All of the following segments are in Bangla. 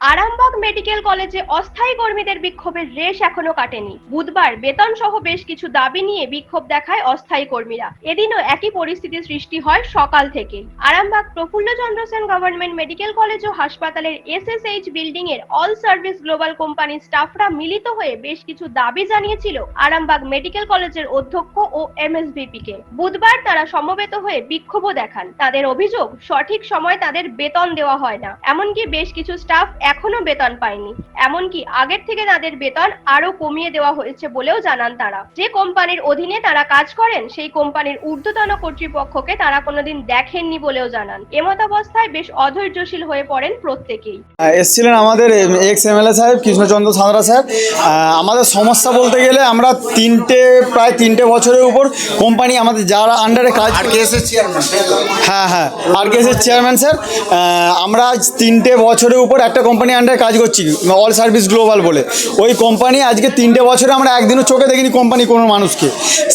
আরামবাগ মেডিকেল কলেজে অস্থায়ী কর্মীদের বিক্ষোভের রেশ এখনও কাটেনি। বুধবার বেতন সহ বেশ কিছু দাবি নিয়ে বিক্ষোভ দেখায় অস্থায়ী কর্মীরা। এদিনও একই পরিস্থিতি সৃষ্টি হয় সকাল থেকে Arambagh Prafullachandra Sen government medical college ও হাসপাতালের এসএসএইচ বিল্ডিং এর অল সার্ভিস গ্লোবাল কোম্পানির স্টাফরা মিলিত হয়ে বেশ কিছু দাবি জানিয়েছিল আরামবাগ মেডিকেল কলেজের অধ্যক্ষ ও এমএসভিপি কে বুধবার তারা সমবেত হয়ে বিক্ষোভও দেখান। তাদের অভিযোগ, সঠিক সময় তাদের বেতন দেওয়া হয় না। এমনকি বেশ কিছু স্টাফ এখনও বেতন পায়নি। এমনকি আগের থেকে তাদের বেতন আরও কমিয়ে দেওয়া হয়েছে বলেও জানান তারা। যে কোম্পানির অধীনে তারা কাজ করেন সেই কোম্পানির ঊর্ধ্বতন কর্তৃপক্ষকে তারা কোনোদিন দেখেননি বলেও জানান। এমতাবস্থায় বেশ অধৈর্যশীল হয়ে পড়েন প্রত্যেকেই। এসছিলেন আমাদের এক্স এমএলএ সাহেব কৃষ্ণচন্দ্র সাঁতরা স্যার আহ, আমাদের সমস্যা বলতে গেলে আমরা তিনটে প্রায় তিনটে বছরের উপর কোম্পানি আমাদের যারা আন্ডারে কাজ কে হ্যাঁ হ্যাঁ। আর কেসের চেয়ারম্যান স্যার আহ, আমরা আজ তিনটে বছরের উপর একটা কোম্পানি আন্ডারে কাজ করছি অল সার্ভিস গ্লোবাল বলে। ওই কোম্পানি আজকে তিনটে বছরে আমরা একদিনও চোখে দেখিনি কোম্পানি কোনো মানুষকে।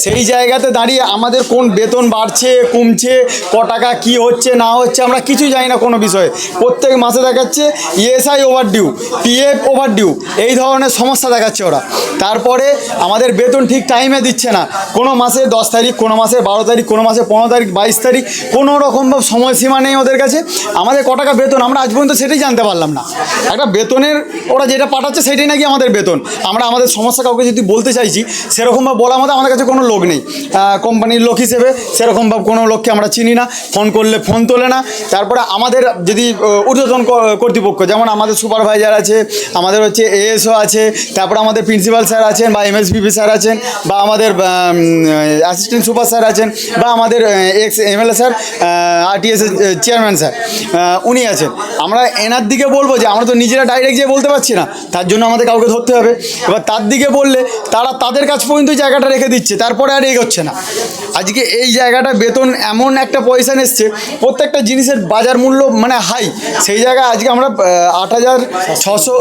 সেই জায়গাতে দাঁড়িয়ে আমাদের কোন বেতন বাড়ছে, কমছে, ক টাকা কী হচ্ছে, না হচ্ছে, আমরা কিছুই জানি না কোনো বিষয়ে। প্রত্যেক মাসে দেখাচ্ছে ESI overdue PF overdue এই ধরনের সমস্যা দেখাচ্ছে ওরা। তারপরে আমাদের বেতন ঠিক টাইমে দিচ্ছে না। কোনো মাসে দশ তারিখ, কোনো মাসে বারো তারিখ, কোনো মাসে পনেরো তারিখ, বাইশ তারিখ, কোনো রকম সময়সীমা নেই ওদের কাছে। আমাদের ক টাকা বেতন? আমরা আজ পর্যন্ত সেটাই জানতে পারলাম না। একটা বেতনের, ওরা যেটা পাঠাচ্ছে সেটাই নাকি আমাদের বেতন। আমরা আমাদের সমস্যা কাউকে যদি বলতে চাইছি, সেরকমভাবে বলার মতো আমাদের কাছে কোনো লোক নেই। কোম্পানির লোক হিসেবে সেরকমভাবে কোনো লোককে আমরা চিনি না। ফোন করলে ফোন তোলে না। তারপরে আমাদের যদি ঊর্ধ্বতন কর্তৃপক্ষ, যেমন আমাদের সুপারভাইজার আছে, আমাদের হচ্ছে এএসও আছে, তারপরে আমাদের প্রিন্সিপাল আছেন বা এমএসপিপি স্যার আছেন বা আমাদের অ্যাসিস্ট্যান্ট সুপার স্যার আছেন বা আমাদের ex MLA sir RTS chairman sir উনি আছেন। আমরা এনার দিকে বলব যে আমরা তো নিজেরা ডাইরেক্ট যেয়ে বলতে পারছি না, তার জন্য আমাদের কাউকে ধরতে হবে। এবার তার দিকে বললে তারা তাদের কাছ পর্যন্ত জায়গাটা রেখে দিচ্ছে, তারপরে আর এগোচ্ছে না। আজকে এই জায়গাটা বেতন এমন একটা পয়সা এসছে, প্রত্যেকটা জিনিসের বাজার মূল্য মানে হাই সেই জায়গায় আজকে আমরা আট হাজার ছশো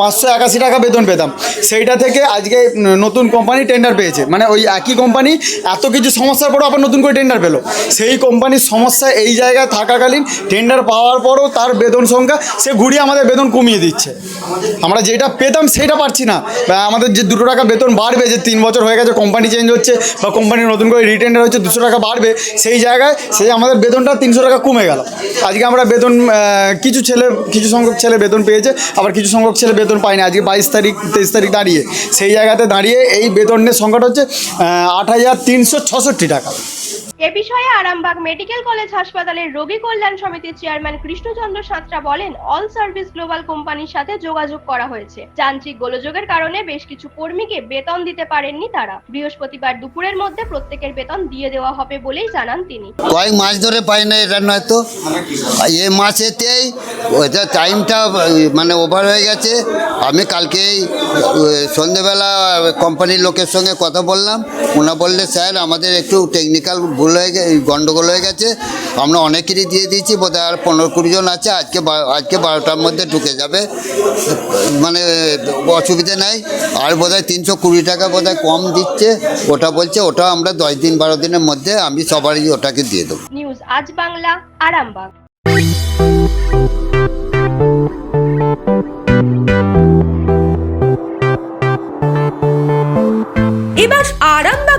পাঁচশো একাশি টাকা বেতন পেতাম। সেইটা থেকে আজকে নতুন কোম্পানি টেন্ডার পেয়েছে। মানে ওই একই কোম্পানি এত কিছু সমস্যার পরও আবার নতুন করে টেন্ডার পেল। সেই কোম্পানির সমস্যা এই জায়গায় থাকাকালীন টেন্ডার পাওয়ার পরও তার বেতন সংখ্যা, সে ঘুরিয়ে আমাদের বেতন কমিয়ে দিচ্ছে। আমরা যেটা পেতাম সেটা পারছি না। আমাদের যে দুটো টাকা বেতন বাড়বে, যে তিন বছর হয়ে গেছে কোম্পানি চেঞ্জ হচ্ছে, বা কোম্পানি নতুন করে রিটেন্ডার হচ্ছে দুশো টাকা বাড়বে, সেই জায়গায় সেই আমাদের বেতনটা তিনশো টাকা কমে গেল। আজকে আমরা বেতন কিছু ছেলে, কিছু সংখ্যক ছেলে বেতন পেয়েছে, আবার কিছু সংখ্যক ছেলে বেতন পায়নি। আজকে বাইশ তারিখ, তেইশ তারিখ দাঁড়িয়ে, সেই জায়গাতে দাঁড়িয়ে এই বেতনের সংখ্যাটা হচ্ছে আট হাজার তিনশো ছষট্টি টাকা। এ বিষয়ে আরামবাগ মেডিকেল কলেজ হাসপাতালের রোগী কল্যাণ সমিতির চেয়ারম্যান কৃষ্ণচন্দ্র সাঁতরা বলেন, অল সার্ভিস গ্লোবাল কোম্পানির সাথে যোগাযোগ করা হয়েছে। যান্ত্রিক গোলযোগের কারণে বেশ কিছু কর্মীকে বেতন দিতে পারেননি তারা। বৃহস্পতিবার দুপুরের মধ্যে প্রত্যেকের বেতন দিয়ে দেওয়া হবে বলেই জানান তিনি। কয়েক মাস ধরে পাই না এটা নয়তো এ মাসেতেই টাইমটা মানে ওভার হয়ে গেছে। আমি কালকেই, সন্ধেবেলা, কোম্পানির লোকের সঙ্গে কথা বললাম। ওনা বললে, স্যার, আমাদের একটু টেকনিক্যাল ভুল হয়ে গে গন্ডগোল হয়ে গেছে। আমরা অনেকেরই দিয়ে দিয়েছি বোধহয় আর পনেরো কুড়ি জন আছে আজকে আজকে বারোটার মধ্যে ঢুকে যাবে। মানে অসুবিধে নাই। আর বোধহয় তিনশো কুড়ি টাকা বোধহয় কম দিচ্ছে ওটা বলছে ওটা আমরা দশ দিন বারো দিনের মধ্যে আমি সবারই ওটাকে দিয়ে দেবো। নিউজ আজ বাংলা আরামবাগ। এবার